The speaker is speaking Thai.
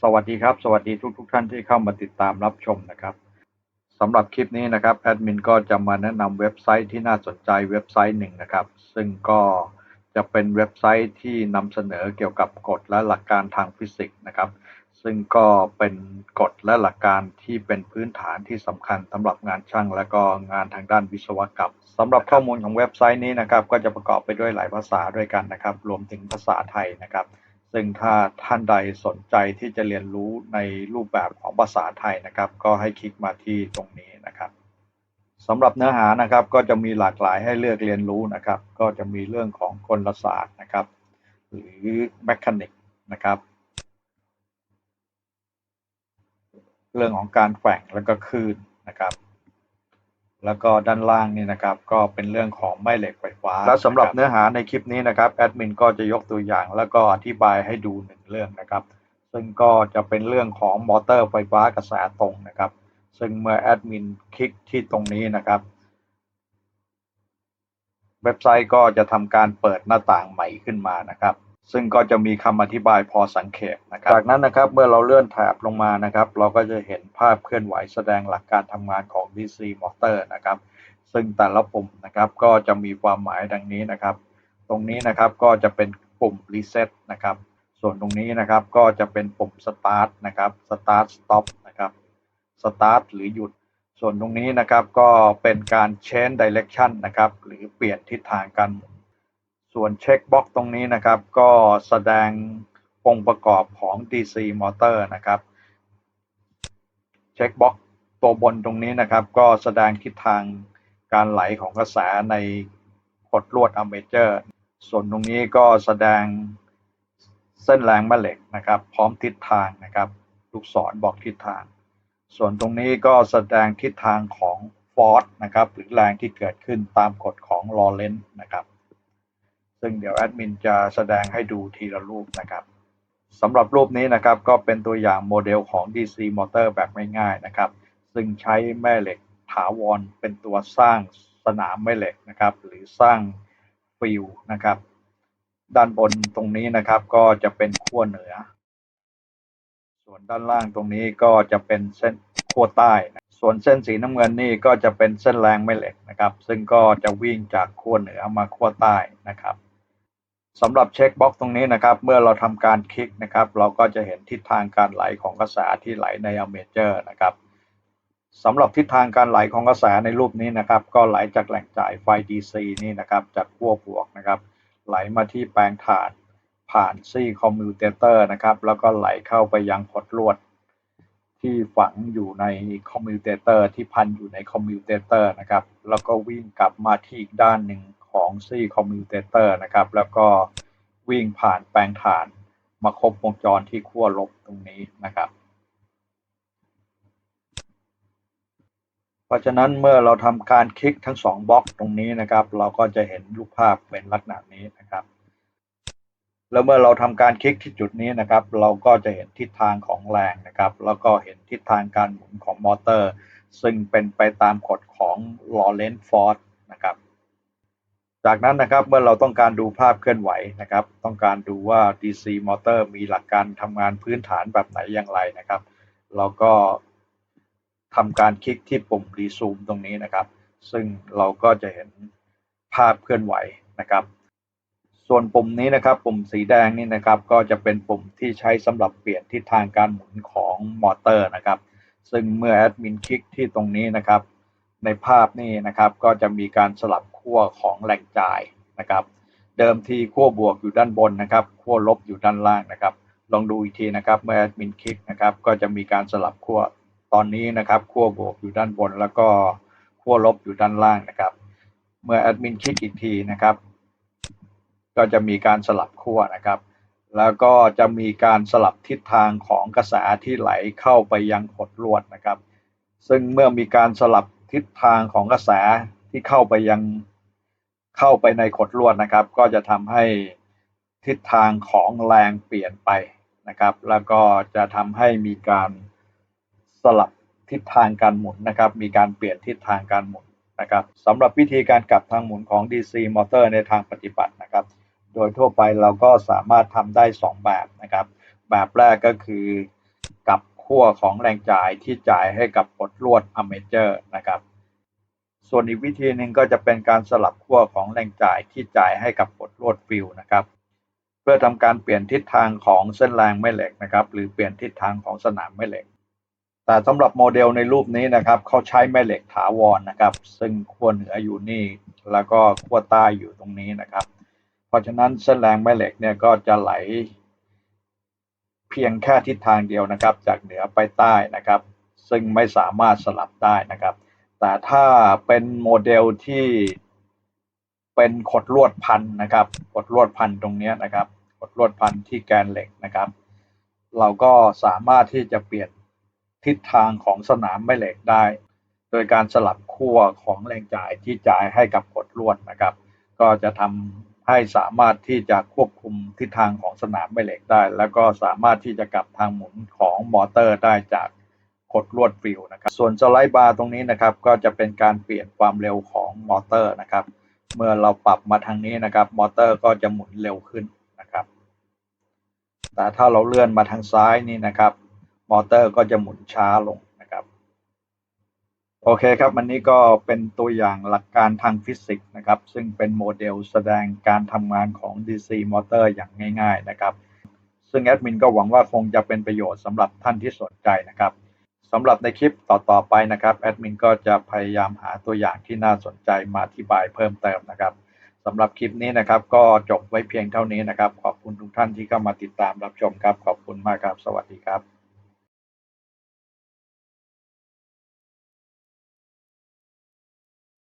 สวัสดีครับ สวัสดีทุกทุกท่านที่เข้ามาติดตามรับชมนะครับสำหรับคลิปนี้นะครับแอดมินก็จะมาแนะนำเว็บไซต์ที่น่าสนใจเว็บไซต์หนึ่งนะครับ ซึ่งก็จะเป็นเว็บไซต์ที่นำเสนอเกี่ยวกับกฎและหลักการทางฟิสิกส์นะครับ ซึ่งก็เป็นกฎและหลักการที่เป็นพื้นฐานที่สำคัญสำหรับงานช่าง และก็งานทางด้านวิศวกรรมสำหรับข้อมูลของเว็บไซต์นี้นะครับ ก็จะประกอบไปด้วยหลายภาษาด้วยกันนะครับ รวมถึงภาษาไทยนะครับ ซึ่งถ้าท่านใดสนใจที่จะเรียนรู้ในรูปแบบของภาษาไทยนะครับ ก็ให้คลิกมาที่ตรงนี้นะครับสำหรับเนื้อหานะครับก็จะมีหลากหลายให้เลือกเรียนรู้นะครับ ก็จะมีเรื่องของกลศาสตร์นะครับ หรือแมคานิกนะครับ เรื่องของการแฝงแล้วก็คลื่นนะครับ แล้วก็ด้านล่างนี่นะครับก็เป็นเรื่องของแม่เหล็กไฟฟ้า และสำหรับเนื้อหาในคลิปนี้นะครับแอดมินก็จะยกตัวอย่าง แล้วก็อธิบายให้ดูหนึ่งเรื่องนะครับ ซึ่งก็จะเป็นเรื่องของมอเตอร์ไฟฟ้ากระแสตรงนะครับ ซึ่งเมื่อแอดมินคลิกที่ตรงนี้นะครับ เว็บไซต์ก็จะทำการเปิดหน้าต่างใหม่ขึ้นมานะครับ ซึ่งก็จะมีคำอธิบายพอสังเขปนะครับ จากนั้นนะครับเมื่อเราเลื่อนแถบลงมานะครับ เราก็จะเห็นภาพเคลื่อนไหวแสดงหลักการทำงานของ DC มอเตอร์นะครับ ซึ่งแต่ละปุ่มนะครับก็จะมีความหมายดังนี้นะครับ ตรงนี้นะครับก็จะเป็นปุ่ม reset นะครับ ส่วนตรงนี้นะครับก็จะเป็นปุ่ม start นะครับ start stop นะครับ start หรือหยุด ส่วนตรงนี้นะครับก็เป็นการ change direction นะครับหรือเปลี่ยนทิศทางการหมุน ส่วนเช็คบ็อกตรงนี้นะครับ ก็แสดงองค์ประกอบของ DC มอเตอร์นะครับ เช็คบ็อกตัวบนตรงนี้นะครับ ก็แสดงทิศทางการไหลของกระแสในขดลวดอเมเจอร์ ส่วนตรงนี้ก็แสดงเส้นแรงแม่เหล็กนะครับ พร้อมทิศทางนะครับ ลูกศรบอกทิศทาง ส่วนตรงนี้ก็แสดงทิศทางของฟอร์สนะครับ หรือแรงที่เกิดขึ้นตามกฎของลอเรนซ์นะครับ ซึ่งเดี๋ยวแอดมินจะแสดงให้ดูทีละรูปนะครับสำหรับรูปนี้นะครับก็เป็นตัวอย่างโมเดลของ DC มอเตอร์แบบง่ายๆนะครับ ซึ่งใช้แม่เหล็กถาวรเป็นตัวสร้างสนามแม่เหล็กนะครับ หรือสร้างฟิลนะครับ ด้านบนตรงนี้นะครับก็จะเป็นขั้วเหนือ ส่วนด้านล่างตรงนี้ก็จะเป็นเส้นขั้วใต้นะส่วนเส้นสีน้ำเงินนี่ก็จะเป็นเส้นแรงแม่เหล็กนะครับ ซึ่งก็จะวิ่งจากขั้วเหนือมาขั้วใต้นะครับ สำหรับเช็คบ็อกตรงนี้นะครับ เมื่อเราทำการคลิกนะครับ เราก็จะเห็นทิศทางการไหลของกระแสที่ไหลในอเมเจอร์นะครับสำหรับทิศทางการไหลของกระแสในรูปนี้นะครับ ก็ไหลจากแหล่งจ่ายไฟ DC นี่นะครับ จากขั้วบวกนะครับ ไหลมาที่แปลงถ่านผ่านซี่คอมมิวเตเตอร์นะครับ แล้วก็ไหลเข้าไปยังขดลวด ที่ฝังอยู่ในคอมมิวเตเตอร์ที่พันอยู่ในคอมมิวเตเตอร์นะครับ แล้วก็วิ่งกลับมาที่อีกด้านหนึ่ง ของซี่คอมมิวเตเตอร์นะครับ แล้วก็วิ่งผ่านแปลงถ่านมาครบวงจรที่ขั้วลบตรงนี้นะครับ เพราะฉะนั้นเมื่อเราทำการคลิกทั้งสองบล็อกตรงนี้นะครับ เราก็จะเห็นรูปภาพเป็นลักษณะนี้นะครับ แล้วเมื่อเราทำการคลิกที่จุดนี้นะครับ เราก็จะเห็นทิศทางของแรงนะครับ แล้วก็เห็นทิศทางการหมุนของมอเตอร์ ซึ่งเป็นไปตามกฎของลอเรนซ์ฟอร์สนะครับ จากนั้นนะครับเมื่อเราต้องการดูภาพเคลื่อนไหวนะครับ ต้องการดูว่า DC มอเตอร์มีหลักการทำงานพื้นฐานแบบไหนอย่างไรนะครับ เราก็ทำการคลิกที่ปุ่มรีซูมตรงนี้นะครับ ซึ่งเราก็จะเห็นภาพเคลื่อนไหวนะครับ ส่วนปุ่มนี้นะครับปุ่มสีแดงนี่นะครับ ก็จะเป็นปุ่มที่ใช้สำหรับเปลี่ยนทิศทางการหมุนของมอเตอร์นะครับ ซึ่งเมื่อแอดมินคลิกที่ตรงนี้นะครับ ในภาพนี่นะครับก็จะมีการสลับ ขั้วของแหล่งจ่ายนะครับ เดิมทีขั้วบวกอยู่ด้านบนนะครับขั้วลบอยู่ด้านล่างนะครับ ลองดูอีกทีนะครับเมื่อแอดมินคลิกนะครับ ก็จะมีการสลับขั้วตอนนี้นะครับขั้วบวกอยู่ด้านบน แล้วก็ขั้วลบอยู่ด้านล่างนะครับ เมื่อแอดมินคลิกอีกทีนะครับ ก็จะมีการสลับขั้วนะครับแล้วก็จะมีการสลับทิศทางของกระแสที่ไหลเข้าไปยังขดลวดนะครับ ซึ่งเมื่อมีการสลับทิศทางของกระแสที่เข้าไปยัง เข้าไปในขดลวดนะครับ ก็จะทำให้ทิศทางของแรงเปลี่ยนไปนะครับ แล้วก็จะทำให้มีการสลับทิศทางการหมุนนะครับ มีการเปลี่ยนทิศทางการหมุนนะครับสำหรับวิธีการกลับทางหมุนของ DC มอเตอร์ในทางปฏิบัตินะครับ โดยทั่วไปเราก็สามารถทำได้ 2 แบบนะครับ แบบแรกก็คือกลับขั้วของแรงจ่ายที่จ่ายให้กับกดลวดอเมเจอร์นะครับ ส่วนอีกวิธีหนึ่งก็จะเป็นการสลับขั้วของแรงจ่ายที่จ่ายให้กับกดลวดฟิลนะครับ เพื่อทำการเปลี่ยนทิศทางของเส้นแรงแม่เหล็กนะครับ หรือเปลี่ยนทิศทางของสนามแม่เหล็ก แต่สำหรับโมเดลในรูปนี้นะครับเขาใช้แม่เหล็กถาวรนะครับ ซึ่งขั้วเหนืออยู่นี่ แล้วก็ขั้วใต้อยู่ตรงนี้นะครับ เพราะฉะนั้นเส้นแรงแม่เหล็กเนี่ยก็จะไหล เพียงแค่ทิศทางเดียวนะครับ จากเหนือไปใต้นะครับ ซึ่งไม่สามารถสลับได้นะครับ แต่ถ้าเป็นโมเดลที่เป็นขดลวดพันนะครับขดลวดพันตรงนี้นะครับขดลวดพันที่แกนเหล็กนะครับ เราก็สามารถที่จะเปลี่ยนทิศทางของสนามแม่เหล็กได้ โดยการสลับขั้วของแรงจ่ายที่จ่ายให้กับกดลวดนะครับ ก็จะทำให้สามารถที่จะควบคุมทิศทางของสนามแม่เหล็กได้ แล้วก็สามารถที่จะกลับทางหมุนของมอเตอร์ได้จาก กดลวดฟิลนะครับ ส่วนสไลด์บาร์ตรงนี้นะครับ ก็จะเป็นการเปลี่ยนความเร็วของมอเตอร์นะครับ เมื่อเราปรับมาทางนี้นะครับ มอเตอร์ก็จะหมุนเร็วขึ้นนะครับ แต่ถ้าเราเลื่อนมาทางซ้ายนี่นะครับ มอเตอร์ก็จะหมุนช้าลงนะครับ โอเคครับวันนี้ก็เป็นตัวอย่างหลักการทางฟิสิกส์นะครับ ซึ่งเป็นโมเดลแสดงการทำงานของ DC มอเตอร์อย่างง่าย ๆ นะครับ ซึ่งแอดมินก็หวังว่าคงจะเป็นประโยชน์สำหรับท่านที่สนใจนะครับ สำหรับในคลิปต่อๆไปนะครับแอดมินก็จะพยายามหาตัวอย่างที่น่าสนใจมาอธิบายเพิ่มเติมนะครับสำหรับคลิปนี้นะครับ ก็จบไว้เพียงเท่านี้นะครับ ขอบคุณทุกท่านที่เข้ามาติดตามรับชมครับ ขอบคุณมากครับ สวัสดีครับ